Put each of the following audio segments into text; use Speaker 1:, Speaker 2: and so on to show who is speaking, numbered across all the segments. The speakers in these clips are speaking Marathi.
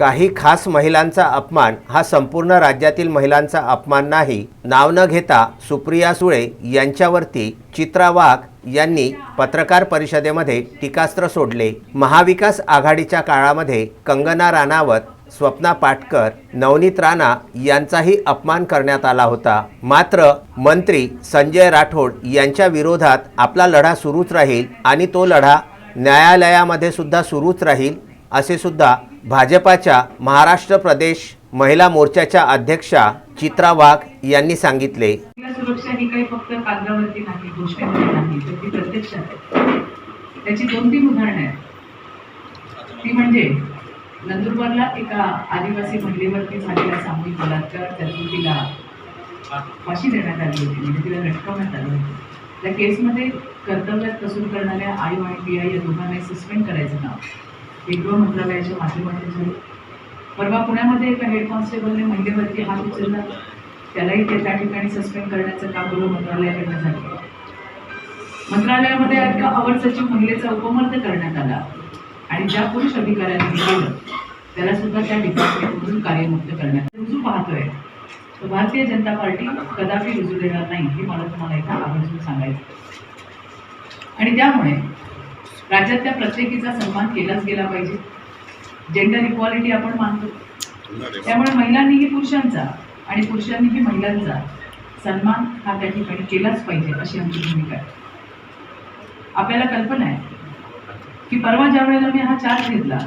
Speaker 1: काही खास महिलांचा अपमान हा संपूर्ण राज्यातील महिलांचा अपमान नाही. नाव न घेता सुप्रिया सुळे यांच्यावरती चित्रा वाघ यांनी पत्रकार परिषदेमध्ये टीकास्त्र सोडले. महाविकास आघाडीच्या काळामध्ये कंगना राणावत स्वप्ना पाटकर नवनीत राणा यांचाही अपमान करण्यात आला होता. मात्र मंत्री संजय राठोड यांच्या विरोधात आपला लढा सुरूच राहील आणि तो लढा न्यायालयामध्ये सुद्धा सुरूच राहील असे सुद्धा भाजपाच्या महाराष्ट्र प्रदेश महिला मोर्चाच्या अध्यक्षा चित्रा वाघ यांनी सांगितले.
Speaker 2: सुरक्षा ही काही फक्त कागदावरती नाही घोषणेमध्ये नाही तर ती प्रत्यक्षात आहे. त्याची दोन तीन उदाहरणं आहेत. ती म्हणजे नंदुरबारला एका आदिवासी महिलेवरती झालेला सामूहिक बलात्कार त्यातून तिला फाशी देण्यात आली होती म्हणजे तिला लटकवण्यात आलं होतं. त्या केसमध्ये कर्तव्यात कसून करणाऱ्या आई आणि पी आय या दोघांना सस्पेंड करायचं नाव. गृह मंत्रालयाच्या माध्यमातून? झालं परवा पुण्यामध्ये एका हेड कॉन्स्टेबलने महिलेवरती हात उचलला. त्यालाही ते त्या ठिकाणी सस्पेंड करण्याचं काम गृह मंत्रालयाकडनं झालं. मंत्रालयामध्ये एका अवर सचिव महिलेचा उपमर्द करण्यात आला. आणि ज्या पुरुष अधिकाऱ्यांनी केलं त्याला सुद्धा त्या डिपार्टमेंटमधून कार्यमुक्त करण्यात रुजू पाहतोय. तर भारतीय जनता पार्टी कदापि रुजू देणार नाही हे मला तुम्हाला इथं आवर्जून सांगायचं आणि त्यामुळे राज्यातल्या प्रत्येकीचा सन्मान केलाच गेला पाहिजे. जेंडर इक्वालिटी आपण मानतो. त्यामुळे महिलांनीही पुरुषांचा आणि पुरुषांनीही महिलांचा सन्मान हा त्या ठिकाणी केलाच पाहिजे अशी आमची भूमिका आहे. आपल्याला कल्पना आहे की परवा ज्या वेळेला मी हा चार्ज घेतला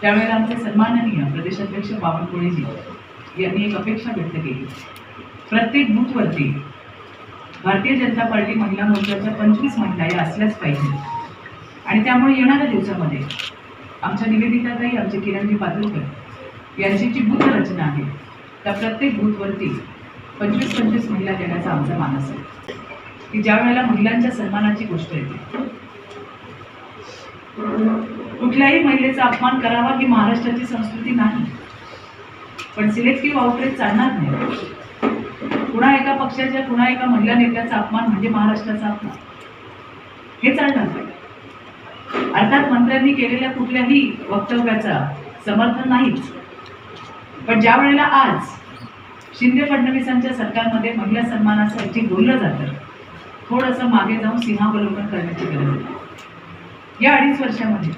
Speaker 2: त्यावेळेला आमचे सन्माननीय प्रदेशाध्यक्ष बावनकुळेजी यांनी एक अपेक्षा व्यक्त केली. प्रत्येक बूथवरती भारतीय जनता पार्टी महिला मोर्चाच्या पंचवीस महिला या असल्याच पाहिजे. आणि त्यामुळे येणाऱ्या दिवसामध्ये आमच्या निवेदिताताई आमचे किरणजी पातुरकर यांची जी रचना आहे त्या प्रत्येक बूथवरती पंचवीस पंचवीस महिला देण्याचा आमचा मानस आहे. की ज्या वेळेला महिलांच्या सन्मानाची गोष्ट येते कुठल्याही महिलेचा अपमान करावा ही महाराष्ट्राची संस्कृती नाही. पण सिलेक्टिव्ह आउटरेज चालणार नाही. पुन्हा एका पक्षाच्या पुन्हा एका महिला नेत्याचा अपमान म्हणजे महाराष्ट्राचा अपमान. हे चालणार नाही. अर्थात मंत्र्यांनी केलेल्या कुठल्याही वक्तव्याचा समर्थन नाहीच. पण ज्या वेळेला आज शिंदे फडणवीसांच्या सरकारमध्ये महिला सन्मानाचं बोललं जातं थोडंसं मागे जाऊन सीमावलोकन करण्याची गरज आहे. या अडीच वर्षामध्ये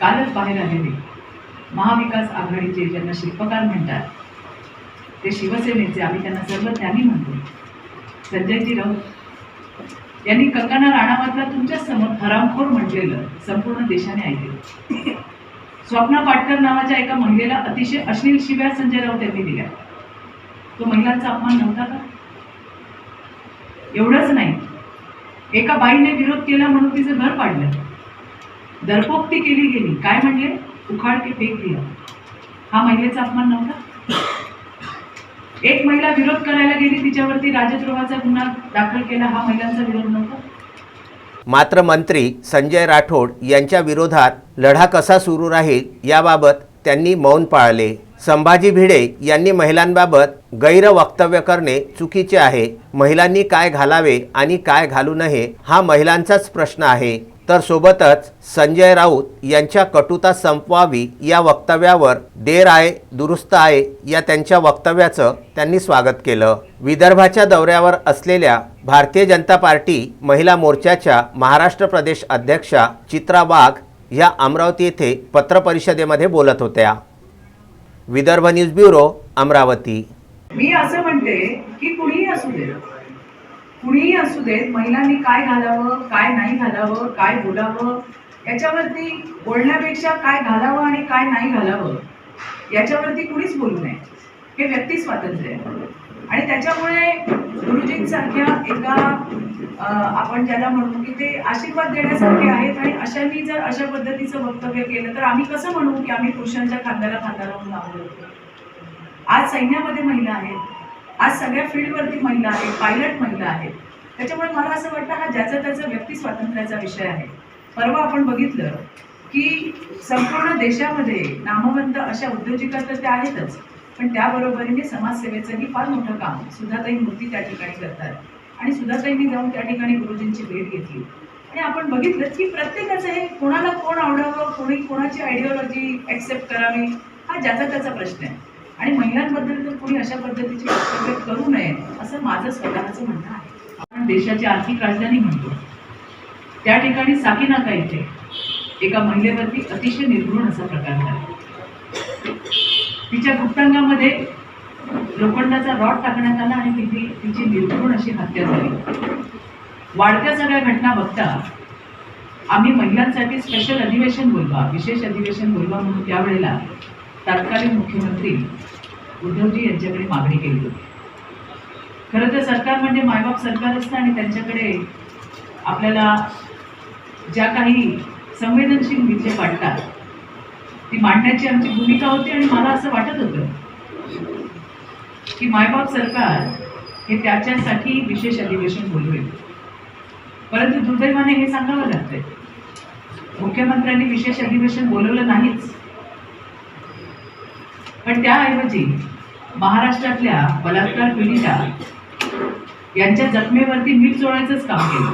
Speaker 2: कालच बाहेर आलेले महाविकास आघाडीचे ज्यांना शिल्पकार म्हणतात ते शिवसेनेचे आम्ही त्यांना सर्व त्यांनी म्हणतो. संजयजी राऊत यांनी कंगना राणावतला तुमच्यासमोर हरामखोर म्हटलेलं संपूर्ण देशाने ऐकलं. स्वप्ना पाटकर नावाच्या एका महिलेला अतिशय अश्लील शिव्या संजय राऊत यांनी दिल्या. तो महिलांचा अपमान नव्हता का? एवढंच नाही. एका बाईने विरोध केला म्हणून तिचं घर पाडलं. दरपोक्ती केली गेली. काय म्हणले? उखाड के फेक दिला. हा महिलेचा अपमान नव्हता? एक महिला विरोध करायला गेली तिच्यावरती राजद्रोहाचा गुन्हा दाखल केला हा महिलांचा विरोध नव्हता?
Speaker 1: मात्र मंत्री संजय राठोड यांच्या विरोधात लढा कसा सुरू राहील याबाबत त्यांनी मौन पाळले. संभाजी भिडे यांनी महिलांबाबत गैरवक्तव्य करणे चुकीचे आहे. महिलांनी काय घालावे आणि काय घालू नये हा महिलांचाच प्रश्न आहे. तर सोबतच संजय राऊत यांच्या कटुता संपवावी या वक्तव्यावर देर आहे दुरुस्त आहे या त्यांच्या वक्तव्याचं त्यांनी स्वागत केलं. विदर्भाच्या दौऱ्यावर असलेल्या भारतीय जनता पार्टी महिला मोर्चाच्या महाराष्ट्र प्रदेश अध्यक्षा चित्रा वाघ या अमरावती येथे पत्रपरिषदेमध्ये बोलत होत्या. Vidarbha news bureau Amravati.
Speaker 2: मी असं म्हणते की कुणीही असू दे कुणीही असू देत महिलांनी काय घालावं काय नाही घालावं काय बोलावं याच्यावरती बोलण्यापेक्षा काय घालावं आणि काय नाही घालावं याच्यावरती कुणीच बोलू नये. हे व्यक्ती स्वातंत्र्य आहे. आणि त्याच्यामुळे गुरुजींसारख्या एका आपण ज्याला म्हणू की ते आशीर्वाद देण्यासारखे आहेत आणि अशांनी जर अशा पद्धतीचं वक्तव्य केलं तर आम्ही कसं म्हणू की आम्ही पुरुषांच्या खांद्याला खांदा लावून लावलो? आज सैन्यामध्ये महिला आहेत. आज सगळ्या फील्डवरती महिला आहेत पायलट महिला आहेत. त्याच्यामुळे मला असं वाटतं हा ज्याचा त्याचा व्यक्ती स्वातंत्र्याचा विषय आहे. परवा आपण बघितलं की संपूर्ण देशामध्ये नामवंत अशा उद्योजिका तर त्या आहेतच. पण त्याबरोबरीने समाजसेवेचंही फार मोठं काम सुधाताई मूर्ती त्या ठिकाणी करतात. आणि सुधाताईंनी जाऊन त्या ठिकाणी गुरुजींची भेट घेतली. आणि आपण बघितलं की प्रत्येकाचं हे कोणाला कोण आवडावं कोणी कोणाची आयडिओलॉजी ऍक्सेप्ट करावी हा ज्याचा त्याचा प्रश्न आहे. आणि महिलांबद्दल तर कोणी अशा पद्धतीची वक्तव्य करू नये असं माझं स्वतःचं म्हणणं आहे. आपण देशाची आर्थिक राजधानी म्हणतो. त्या ठिकाणी साकीनाका इथे एका महिलेवरती अतिशय निर्घृण असा प्रकार झाला. तिच्या गुप्तांगामध्ये लोखंडाचा रॉड टाकण्यात आला आणि तिथे तिची निर्घृण अशी हत्या झाली. वाढत्या सगळ्या घटना बघता आम्ही महिलांसाठी स्पेशल अधिवेशन बोलवा विशेष अधिवेशन बोलवा म्हणून त्यावेळेला तत्कालीन मुख्यमंत्री उद्धवजी यांच्याकडे मागणी केली होती. खरं तर सरकार म्हणजे मायबाप सरकार असतं आणि त्यांच्याकडे आपल्याला ज्या काही संवेदनशील विषय वाटतात ती मांडण्याची आमची भूमिका होती आणि मला असं वाटत होतं की मायबाप सरकार हे त्याच्यासाठी विशेष अधिवेशन बोलवेल. परंतु दुर्दैवाने हे सांगावं लागतंय. मुख्यमंत्र्यांनी विशेष अधिवेशन बोलवलं नाहीच. पण त्याऐवजी महाराष्ट्रातल्या बलात्कार पीडिता यांच्या जखमेवरती मीठ चोळायचंच काम केलं.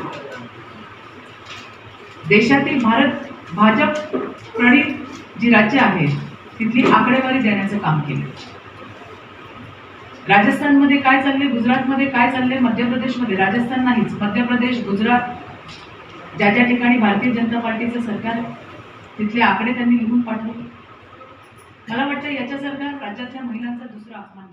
Speaker 2: देशातील भारत भाजप प्रणित जी राज्य आहेत तिथली आकडेवारी देण्याचं काम केलं. राजस्थानमध्ये काय चालले गुजरातमध्ये काय चालले मध्य प्रदेशमध्ये राजस्थान नाहीच मध्य प्रदेश गुजरात ज्या ज्या ठिकाणी भारतीय जनता पार्टीचं सरकार आहे, तिथले आकडे त्यांनी लिहून पाठवले. मला वाटतं याच्यासारखा राज्यातल्या महिलांचा दुसरा अपमान